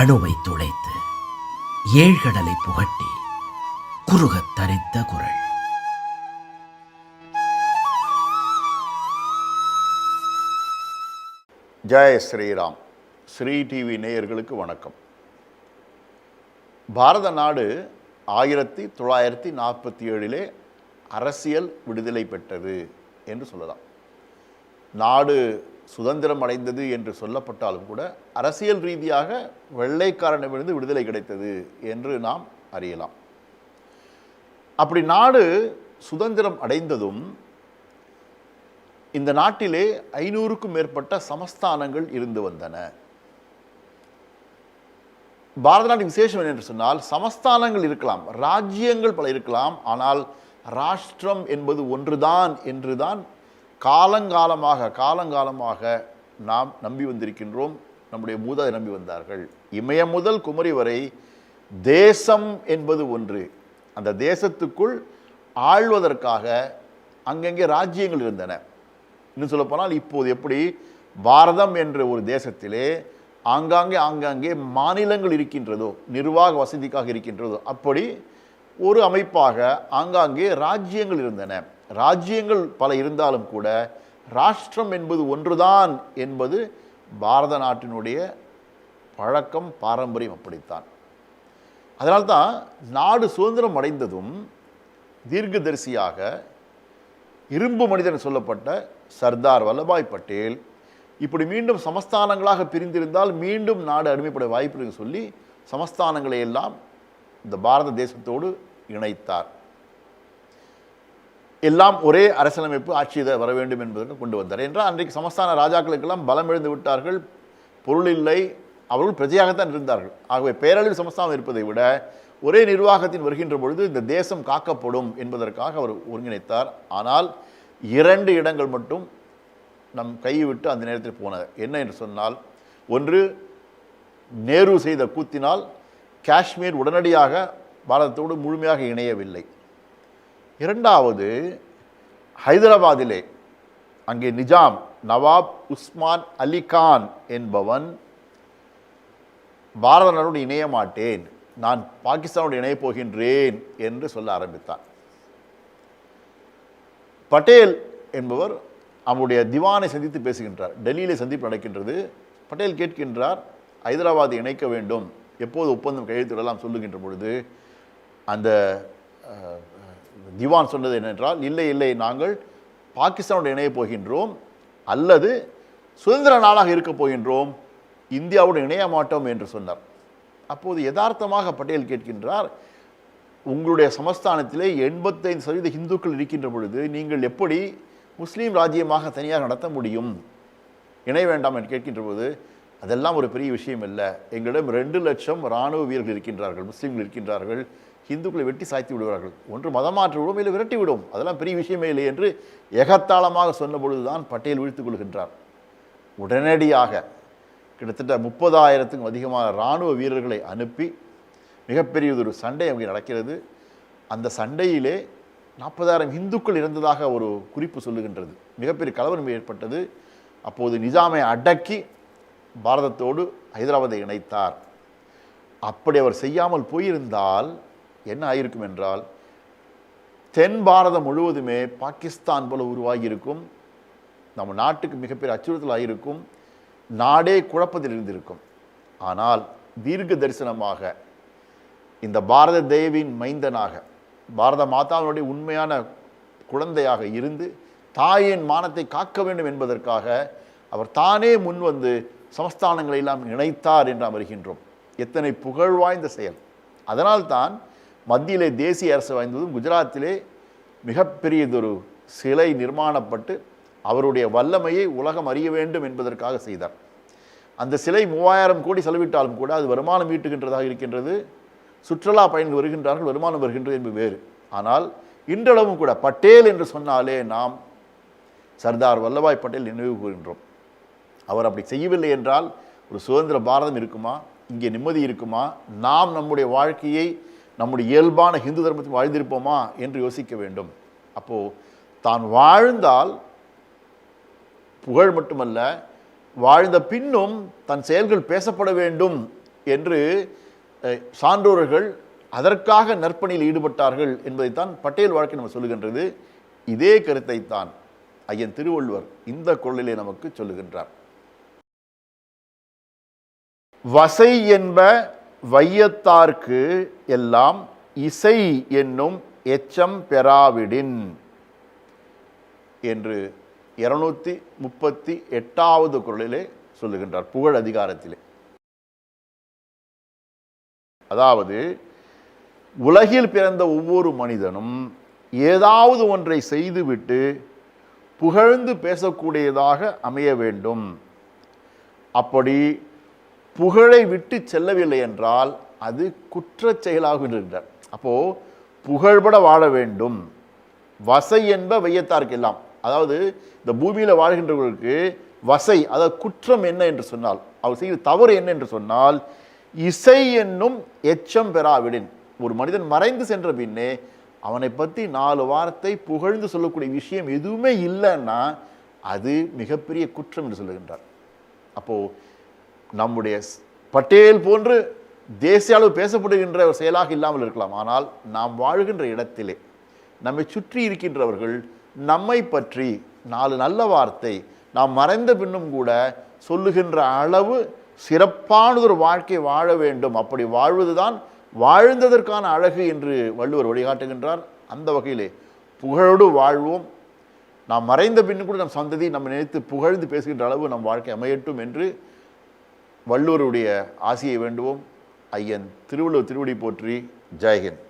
அணுவை துளைத்து ஏழ்கடலை புகட்டி குறுகத் தரித்த குரல். ஜெய ஸ்ரீராம். ஸ்ரீ டிவி நேயர்களுக்கு வணக்கம். பாரத நாடு ஆயிரத்தி தொள்ளாயிரத்தி நாற்பத்தி ஏழிலே அரசியல் விடுதலை பெற்றது என்று சொல்லலாம். நாடு சுதந்திரம் அடைந்தது என்று சொல்லப்பட்டாலும் கூட அரசியல் ரீதியாக வெள்ளைக்காரனிடமிருந்து விடுதலை கிடைத்தது என்று நாம் அறியலாம். அப்படி நாடு சுதந்திரம் அடைந்ததும் இந்த நாட்டிலே ஐநூறுக்கும் மேற்பட்ட சமஸ்தானங்கள் இருந்து வந்தன. பாரத நாட்டின் விசேஷம் என்று சொன்னால் சமஸ்தானங்கள் இருக்கலாம் ராஜ்யங்கள் பல இருக்கலாம் ஆனால் ராஷ்டிரம் என்பது ஒன்றுதான் என்றுதான் காலங்காலமாக காலங்காலமாக நாம் நம்பி வந்திருக்கின்றோம். நம்முடைய மூதாதை நம்பி வந்தார்கள். இமயம் முதல் குமரி வரை தேசம் என்பது ஒன்று. அந்த தேசத்துக்குள் ஆழ்வதற்காக அங்கங்கே ராஜ்யங்கள் இருந்தன. இன்னும் சொல்லப்போனால் இப்போது எப்படி பாரதம் என்ற ஒரு தேசத்திலே ஆங்காங்கே ஆங்காங்கே மாநிலங்கள் இருக்கின்றதோ நிர்வாக வசதிக்காக இருக்கின்றதோ அப்படி ஒரு அமைப்பாக ஆங்காங்கே ராஜ்யங்கள் இருந்தன. ராஜ்யங்கள் பல இருந்தாலும் கூட ராஷ்டிரம் என்பது ஒன்றுதான் என்பது பாரத நாட்டினுடைய பழக்கம் பாரம்பரியம் அப்படித்தான். அதனால்தான் நாடு சுதந்திரம் அடைந்ததும் தீர்க்கதரிசியாக இரும்பு மனிதன் சொல்லப்பட்ட சர்தார் வல்லபாய் பட்டேல் இப்படி மீண்டும் சமஸ்தானங்களாக பிரிந்திருந்தால் மீண்டும் நாடு அடிமைப்பட வாய்ப்பு சொல்லி சமஸ்தானங்களை எல்லாம் இந்த பாரத தேசத்தோடு இணைத்தார். எல்லாம் ஒரே அரசியலமைப்பு ஆட்சியை வர வேண்டும் என்பதற்கு கொண்டு வந்தார். என்றால் அன்றைக்கு சமஸ்தான ராஜாக்களுக்கெல்லாம் பலம் எழுந்து விட்டார்கள் பொருள் இல்லை அவர்கள் பிரஜையாகத்தான் இருந்தார்கள். ஆகவே பேரளவில் சமஸ்தானம் இருப்பதை விட ஒரே நிர்வாகத்தின் வருகின்ற பொழுது இந்த தேசம் காக்கப்படும் என்பதற்காக அவர் ஒருங்கிணைத்தார். ஆனால் இரண்டு இடங்கள் மட்டும் நம் கைவிட்டு அந்த நேரத்தில் போனது. என்ன என்று சொன்னால் ஒன்று நேரு செய்த கூத்தினால் காஷ்மீர் உடனடியாக பாரதத்தோடு முழுமையாக இணையவில்லை. இரண்டாவது ஹைதராபாதிலே அங்கே நிஜாம் நவாப் உஸ்மான் அலி கான் என்பவன் பாரத நாடோடு இணைய மாட்டேன் நான் பாகிஸ்தானோடு இணையப் போகின்றேன் என்று சொல்ல ஆரம்பித்தான். பட்டேல் என்பவர் அவருடைய திவானை சந்தித்து பேசுகின்றார். டெல்லியிலே சந்திப்பு நடக்கின்றது. பட்டேல் கேட்கின்றார் ஹைதராபாத்தை இணைக்க வேண்டும். எப்போது ஒப்பந்தம் கையெழுத்திடலாம்? சொல்லுகின்ற பொழுது அந்த திவான் சொன்னது என்னென்றால் இல்லை இல்லை நாங்கள் பாகிஸ்தானோடு இணையப் போகின்றோம் அல்லது சுதந்திர நாளாக இருக்கப் போகின்றோம் இந்தியாவோடு இணைய மாட்டோம் என்று சொன்னார். அப்போது யதார்த்தமாக பட்டேல் கேட்கின்றார் உங்களுடைய சமஸ்தானத்திலே எண்பத்தைந்து சதவீத இந்துக்கள் இருக்கின்ற பொழுது நீங்கள் எப்படி முஸ்லீம் ராஜ்யமாக தனியாக நடத்த முடியும்? இணைய வேண்டாம் என்று கேட்கின்ற போது அதெல்லாம் ஒரு பெரிய விஷயம் இல்லை எங்களிடம் ரெண்டு லட்சம் இராணுவ வீரர்கள் இருக்கின்றார்கள் முஸ்லீம்கள் இருக்கின்றார்கள். இந்துக்களை வெட்டி சாய்த்து விடுவார்கள். ஒன்று மதமாற்றி விடும் இல்லை விரட்டி விடும். அதெல்லாம் பெரிய விஷயமே இல்லை என்று எகத்தாளமாக சொன்ன பொழுதுதான் பட்டேல் வீழ்த்துக் கொள்கின்றார். உடனடியாக கிட்டத்தட்ட முப்பதாயிரத்துக்கும் அதிகமான இராணுவ வீரர்களை அனுப்பி மிகப்பெரியதொரு சண்டை அங்கே நடக்கிறது. அந்த சண்டையிலே நாற்பதாயிரம் இந்துக்கள் இருந்ததாக ஒரு குறிப்பு சொல்லுகின்றது. மிகப்பெரிய கலவரம் ஏற்பட்டது. அப்போது நிஜாமை அடக்கி பாரதத்தோடு ஹைதராபாத்தை இணைத்தார். அப்படி அவர் செய்யாமல் போயிருந்தால் என்ன ஆயிருக்கும் என்றால் தென் பாரதம் முழுவதுமே பாகிஸ்தான் போல உருவாகி இருக்கும் நம்ம நாட்டுக்கு மிகப்பெரிய அச்சுறுத்தல் ஆகியிருக்கும் நாடே குழப்பத்தில் இருந்திருக்கும். ஆனால் தீர்க்க தரிசனமாக இந்த பாரத தேவின் மைந்தனாக பாரத மாதாவினுடைய உண்மையான குழந்தையாக இருந்து தாயின் மானத்தை காக்க வேண்டும் என்பதற்காக அவர் தானே முன் வந்து சமஸ்தானங்களை எல்லாம் இணைத்தார் என்று அமருகின்றோம் எத்தனை புகழ் வாய்ந்த செயல். அதனால்தான் மத்தியிலே தேசிய அரசு வாய்ந்ததும் குஜராத்திலே மிகப்பெரியதொரு சிலை நிர்மாணப்பட்டு அவருடைய வல்லமையை உலகம் அறிய வேண்டும் என்பதற்காக செய்தார். அந்த சிலை மூவாயிரம் கோடி செலவிட்டாலும் கூட அது வருமானம் ஈட்டுகின்றதாக இருக்கின்றது. சுற்றுலா பயணிகள் வருகின்றார்கள் வருமானம் வருகின்றது என்பது வேறு. ஆனால் இன்றளவும் கூட பட்டேல் என்று சொன்னாலே நாம் சர்தார் வல்லபாய் பட்டேல் நினைவு கூறுகின்றோம். அவர் அப்படி செய்யவில்லை என்றால் ஒரு சுதந்திர பாரதம் இருக்குமா? இங்கே நிம்மதி இருக்குமா? நாம் நம்முடைய வாழ்க்கையை நம்முடைய இயல்பான ஹிந்து தர்மத்தில் வாழ்ந்திருப்போமா என்று யோசிக்க வேண்டும். அப்போது தான் வாழ்ந்தால் புகழ் மட்டுமல்ல வாழ்ந்த பின்னும் தன் செயல்கள் பேசப்பட வேண்டும் என்று அஹ், சான்றோர்கள் அதற்காக நற்பணியில் ஈடுபட்டார்கள் என்பதைத்தான் பட்டேல் வாழ்க்கை நம்ம சொல்லுகின்றது. இதே கருத்தைத்தான் ஐயன் திருவள்ளுவர் இந்த குரலிலே நமக்கு சொல்லுகின்றார். வசை என்ப வையத்தார்க்கு எல்லாம் இசை என்னும் எச்சம் பெறாவிடின் என்று இருநூத்தி முப்பத்தி எட்டாவது குரலிலே சொல்லுகின்றார் புகழ் அதிகாரத்திலே. அதாவது உலகில் பிறந்த ஒவ்வொரு மனிதனும் ஏதாவது ஒன்றை செய்துவிட்டு புகழ்ந்து பேசக்கூடியதாக அமைய வேண்டும். அப்படி புகழை விட்டு செல்லவில்லை என்றால் அது குற்றச் செயலாகும் அப்போது அப்போ புகழ்பட வாழ வேண்டும். வசை என்ப வையத்தார்க்கெல்லாம். அதாவது இந்த பூமியில் வாழ்கின்றவர்களுக்கு வசை அதாவது குற்றம் என்ன என்று சொன்னால் அவர் செய்த தவறு என்ன என்று சொன்னால் இசை என்னும் எச்சம் பெறாவிடின். ஒரு மனிதன் மறைந்து சென்ற பின்னே அவனை பற்றி நாலு வார்த்தை புகழ்ந்து சொல்லக்கூடிய விஷயம் எதுவுமே இல்லைன்னா அது மிகப்பெரிய குற்றம் என்று சொல்லுகின்றார். அப்போது நம்முடைய பட்டேல் போன்று தேசிய அளவு பேசப்படுகின்ற ஒரு செயலாக இல்லாமல் இருக்கலாம். ஆனால் நாம் வாழ்கின்ற இடத்திலே நம்மை சுற்றி இருக்கின்றவர்கள் நம்மை பற்றி நாலு நல்ல வார்த்தை நாம் மறைந்த பின்னும் கூட சொல்லுகின்ற அளவு சிறப்பானதொரு வாழ்க்கை வாழ வேண்டும். அப்படி வாழ்வதுதான் வாழ்ந்ததற்கான அழகு என்று வள்ளுவர் வழிகாட்டுகின்றார். அந்த வகையிலே புகழோடு வாழ்வோம். நாம் மறைந்த பின்னு கூட நம் சந்ததி நம்ம நினைத்து புகழ்ந்து பேசுகின்ற அளவு நம் வாழ்க்கை அமையட்டும் என்று வள்ளுவருடைய ஆசியை வேண்டுவோம். ஐயன் திருவள்ளுவர் திருவடி போற்றி. ஜெயஹிந்த்